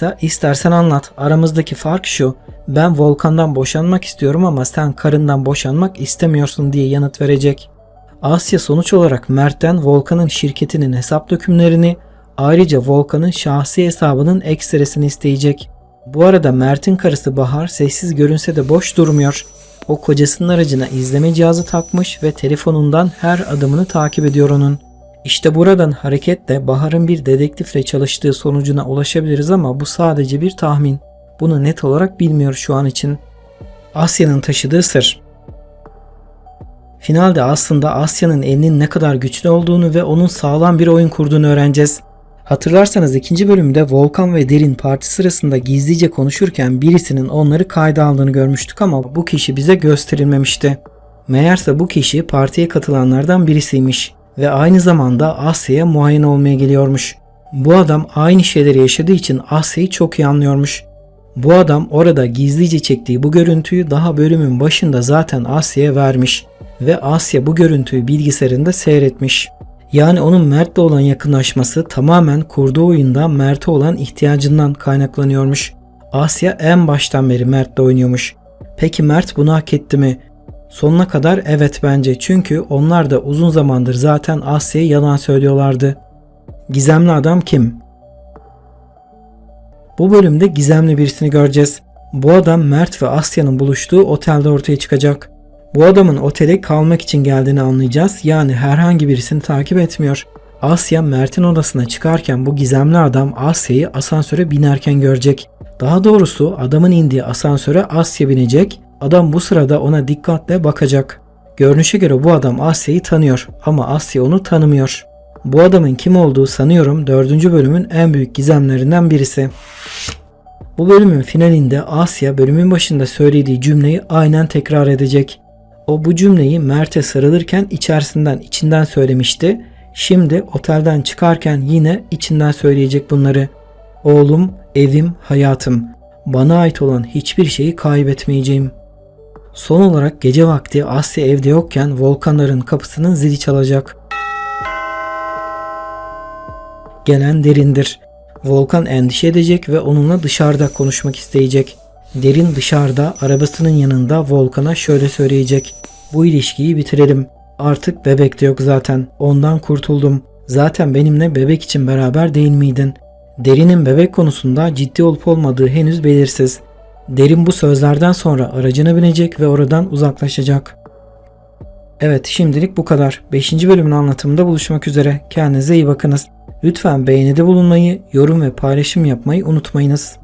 Da istersen anlat. Aramızdaki fark şu. Ben Volkan'dan boşanmak istiyorum ama sen karından boşanmak istemiyorsun diye yanıt verecek. Asya sonuç olarak Mert'ten Volkan'ın şirketinin hesap dökümlerini ayrıca Volkan'ın şahsi hesabının ekstresini isteyecek. Bu arada Mert'in karısı Bahar sessiz görünse de boş durmuyor. O kocasının aracına izleme cihazı takmış ve telefonundan her adımını takip ediyor onun. İşte buradan hareketle Bahar'ın bir dedektifle çalıştığı sonucuna ulaşabiliriz ama bu sadece bir tahmin. Bunu net olarak bilmiyor şu an için. Asya'nın taşıdığı sır. Finalde aslında Asya'nın elinin ne kadar güçlü olduğunu ve onun sağlam bir oyun kurduğunu öğreneceğiz. Hatırlarsanız ikinci bölümde Volkan ve Derin parti sırasında gizlice konuşurken birisinin onları kayda aldığını görmüştük ama bu kişi bize gösterilmemişti. Meğerse bu kişi partiye katılanlardan birisiymiş ve aynı zamanda Asya'ya muayene olmaya geliyormuş. Bu adam aynı şeyleri yaşadığı için Asya'yı çok iyi anlıyormuş. Bu adam orada gizlice çektiği bu görüntüyü daha bölümün başında zaten Asya'ya vermiş ve Asya bu görüntüyü bilgisayarında seyretmiş. Yani onun Mert'le olan yakınlaşması tamamen kurduğu oyunda Mert'e olan ihtiyacından kaynaklanıyormuş. Asya en baştan beri Mert'le oynuyormuş. Peki Mert bunu hak etti mi? Sonuna kadar evet bence çünkü onlar da uzun zamandır zaten Asya'ya yalan söylüyorlardı. Gizemli adam kim? Bu bölümde gizemli birisini göreceğiz. Bu adam Mert ve Asya'nın buluştuğu otelde ortaya çıkacak. Bu adamın otele kalmak için geldiğini anlayacağız. Yani herhangi birisini takip etmiyor. Asya Mert'in odasına çıkarken bu gizemli adam Asya'yı asansöre binerken görecek. Daha doğrusu adamın indiği asansöre Asya binecek. Adam bu sırada ona dikkatle bakacak. Görünüşe göre bu adam Asya'yı tanıyor ama Asya onu tanımıyor. Bu adamın kim olduğu sanıyorum 4. bölümün en büyük gizemlerinden birisi. Bu bölümün finalinde Asya bölümün başında söylediği cümleyi aynen tekrar edecek. O bu cümleyi Mert'e sarılırken içerisinden içinden söylemişti. Şimdi otelden çıkarken yine içinden söyleyecek bunları. Oğlum, evim, hayatım. Bana ait olan hiçbir şeyi kaybetmeyeceğim. Son olarak gece vakti Asya evde yokken volkanların kapısının zili çalacak. Gelen derindir. Volkan endişe edecek ve onunla dışarıda konuşmak isteyecek. Derin dışarıda arabasının yanında Volkan'a şöyle söyleyecek. Bu ilişkiyi bitirelim. Artık bebek de yok zaten. Ondan kurtuldum. Zaten benimle bebek için beraber değil miydin? Derin'in bebek konusunda ciddi olup olmadığı henüz belirsiz. Derin bu sözlerden sonra aracına binecek ve oradan uzaklaşacak. Evet şimdilik bu kadar. 5. bölümün anlatımında buluşmak üzere. Kendinize iyi bakınız. Lütfen beğenide bulunmayı, yorum ve paylaşım yapmayı unutmayınız.